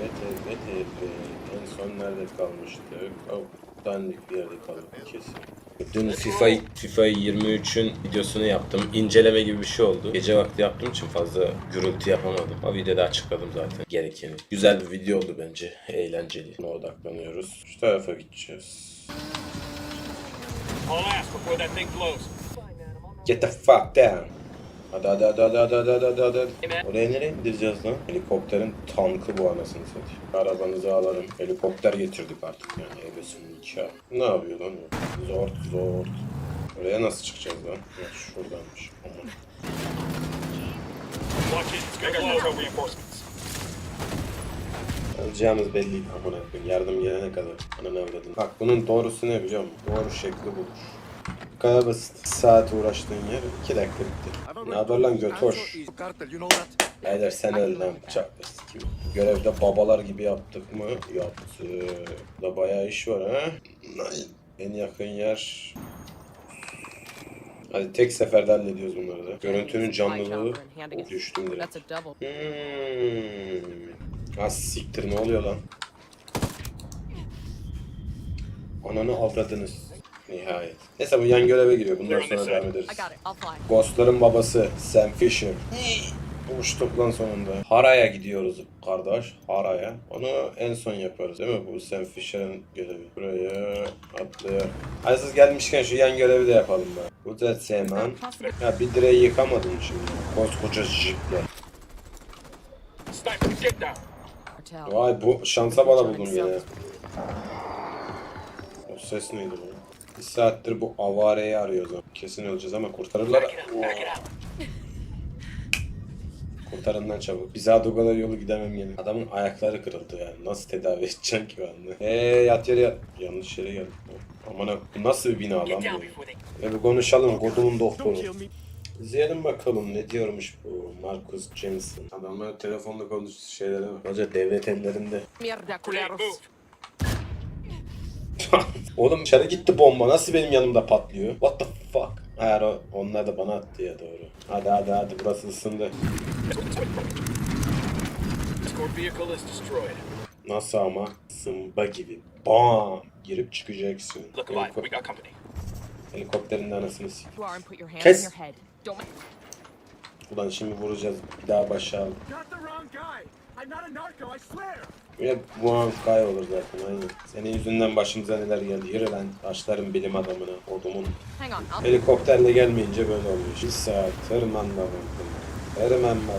evet, evet, evet, evet. En son nerede kalmıştık? Oh, dandik bir yerde kaldık kesin. Dün FIFA, FIFA 23'ün videosunu yaptım. İnceleme gibi bir şey oldu. Gece vakti yaptığım için fazla gürültü yapamadım. O videoda açıkladım zaten gerekeni. Güzel bir video oldu bence. Eğlenceli. Buna odaklanıyoruz. Şu tarafa gideceğiz. Get the fuck down. Hadi hadi hadi hadi hadi hadi hadi hadi. Oraya nereye indireceğiz lan? Helikopterin tankı bu anasını satayım. Arabanızı alalım. Helikopter getirdik artık yani evesinin içi. Ne yapıyor lan o? Zort zort. Oraya nasıl çıkacağız lan? Ya şuradanmış. Aman. Alacağımız belliydi amına koyayım. Yardım gelene kadar. Ananı avladım. Bak bunun doğrusu ne biliyor musun? Doğru şekli budur. Bu kadar basit. Saat uğraştığın yer 2 dakika bitti. Ne haber lan götoş? Beyler sen öl lan bıçak kim? Görevde babalar gibi yaptık mı? Yaptık. Da bayağı iş var ha. En yakın yer... Hadi tek seferde hallediyoruz bunları da. Görüntünün canlılığı... Oh, düştüm direkt. Hmm. Az siktir ne oluyor lan? Ananı avradınız. Nihayet. Neyse bu yan göreve giriyor. Bundan sonra devam ederiz. I got it. I'll fly. Ghost'ların babası Sam Fisher. Uçtuk lan sonunda. Hara'ya gidiyoruz kardeş. Hara'ya. Onu en son yaparız değil mi? Bu Sam Fisher'ın görevi. Buraya atlayalım. Ay siz gelmişken şu yan görevi de yapalım be. Bu da Seman. Ya bir direği yıkamadın şimdi. Koskoca jiple. Sniper, get down. Vay bu şansa bala buldum yine. O ses neydi bu? Bir saattir bu avareyi arıyoruz. Kesin öleceğiz ama kurtarırlar. Kurtarın lan çabuk. Biz daha o kadar yolu gidemem yine. Adamın ayakları kırıldı yani. Nasıl tedavi edeceksin ki ben de? Eee yat yere yat. Yanlış yere geldim. Aman bu nasıl bir bina lan bu? Ve bir konuşalım kodumun doktoru. İzleyelim bakalım ne diyormuş bu Marcus Jensen. Adamlar telefonla konuştuğu şeylere bak. Hoca devlet ellerinde. Oğlum dışarı gitti bomba. Nasıl benim yanımda patlıyor? What the fuck? Hayır o, onlar da bana attı ya doğru. Hadi hadi hadi burası ısındı. Nasıl ama? Sımba gibi. Bam! Girip çıkacaksın. Look alive. Heliko- We got company. helikopterin de anasını sik. Kes. on your head. Don't make Ulan şimdi vuracağız. Bir daha başa al. Bir de muhafız kay olur zaten aynen. Senin yüzünden başımıza neler geldi. Yürü lan başlarım bilim adamına, odumun. Helikopterle gelmeyince böyle oluyor. Bir saat tırmanma bakalım. Tırmanma.